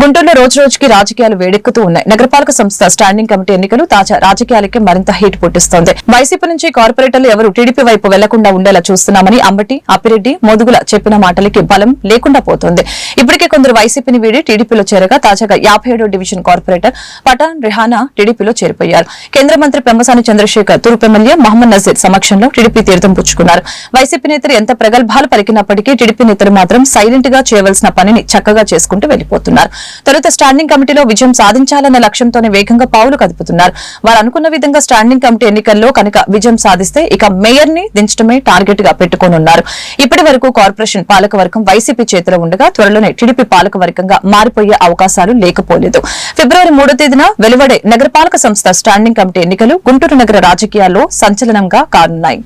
గుంటూరులో రోజు రోజుకి రాజకీయాలు వేడెక్కుతూ ఉన్నాయి. నగరపాలక సంస్థ స్టాండింగ్ కమిటీ ఎన్నికలు తాజా రాజకీయాలకే మరింత హీట్ పుట్టిస్తోంది. వైసీపీ నుంచి కార్పొరేటర్లు ఎవరు టీడీపీ వైపు వెళ్ళకుండా ఉండేలా చూస్తున్నామని అంబటి అప్పిరెడ్డి మోదుగుల చెప్పిన మాటలకి బలం లేకుండా పోతోంది. ఇప్పటికే కొందరు వైసీపీని వీడి టీడీపీలో చేరగా తాజాగా యాభై డివిజన్ కార్పొరేటర్ పఠాన్ రిహానా టీడీపీలో చేరిపోయారు. కేంద్ర మంత్రి పెమ్మసాని చంద్రశేఖర్ తూర్పు ఎమ్మెల్యే మహమ్మద్ నజీర్ సమక్షంలో టీడీపీ తీర్థం పుచ్చుకున్నారు. వైసీపీ నేతలు ఎంత ప్రగల్భాలు పలికినప్పటికీ టీడీపీ నేతలు మాత్రం సైలెంట్గా చేయవలసిన పనిని చక్కగా చేసుకుంటూ వెళ్ళిపోతున్నారు తొలుత స్టాండింగ్ కమిటీలో విజయం సాధించాలన్న లక్ష్యంతోనే వేగంగా పావులు కదుపుతున్నారు. వారు అనుకున్న విధంగా స్టాండింగ్ కమిటీ ఎన్నికల్లో కనుక విజయం సాధిస్తే ఇక మేయర్ని దించడమే టార్గెట్గా పెట్టుకోనున్నారు. ఇప్పటి వరకు కార్పొరేషన్ పాలకవర్గం వైసీపీ చేతిలో ఉండగా త్వరలోనే టీడీపీ పాలకవర్గంగా మారిపోయే అవకాశాలు లేకపోలేదు. ఫిబ్రవరి మూడో తేదీన వెలువడే నగరపాలక సంస్థ స్టాండింగ్ కమిటీ ఎన్నికలు గుంటూరు నగర రాజకీయాల్లో సంచలనంగా కానున్నాయి.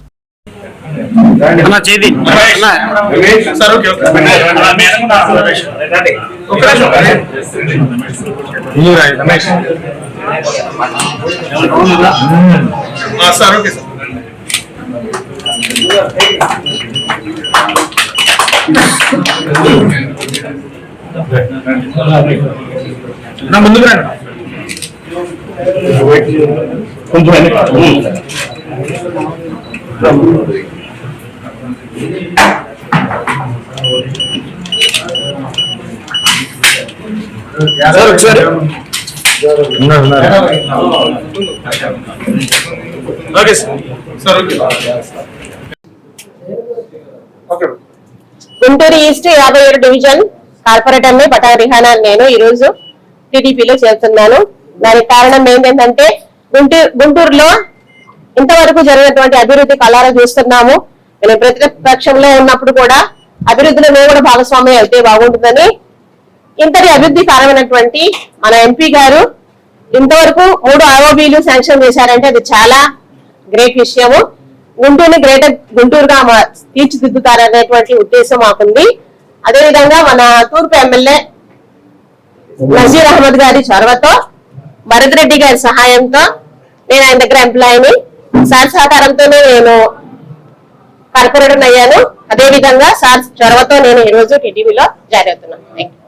అన్న చేది అన్న. Sir okay okay. అలా మేడం కూడా రమేష్. ఒక్క నిమిషం. రమేష్. ఆ, సార్ ఓకే సార్. నా ముందుకు రండి. కొంచెం వెనక్కి. సార్ ఒకసారి okay sir. Sir okay. Okay. Guntur east యాభై ఏడు డివిజన్ కార్పొరేటర్ని బటా రిహానా నేను ఈ రోజు టీడీపీలో చేరుతున్నాను. దానికి కారణం ఏంటంటే గుంటూరు గుంటూరులో ఇంతవరకు జరిగినటువంటి అభివృద్ధి కళారా చూస్తున్నాము. నేను ప్రతిపక్షంలో ఉన్నప్పుడు కూడా అభివృద్ధిలో మేము కూడా భాగస్వామ్యం అయితే బాగుంటుందని ఇంతటి అభివృద్ధి కారణమైనటువంటి మన ఎంపీ గారు ఇంతవరకు మూడు ఆర్ఓబీలు శాంక్షన్ చేశారంటే అది చాలా గ్రేట్ విషయము. గుంటూరుని గ్రేటర్ గుంటూరుగా తీర్చిదిద్దుతారనేటువంటి ఉద్దేశం మాకుంది. అదేవిధంగా మన తూర్పు ఎమ్మెల్యే నజీర్ అహ్మద్ గారి చొరవతో భరత్ రెడ్డి గారి సహాయంతో నేను ఆయన దగ్గర ఎంప్లాయీని సార్ సహకారంతోనే నేను కార్పొరేటర్ అయ్యాను. అదేవిధంగా సార్ చొరవతో నేను ఈ రోజు టీడీపీలో జారీ అవుతున్నాను. Thank you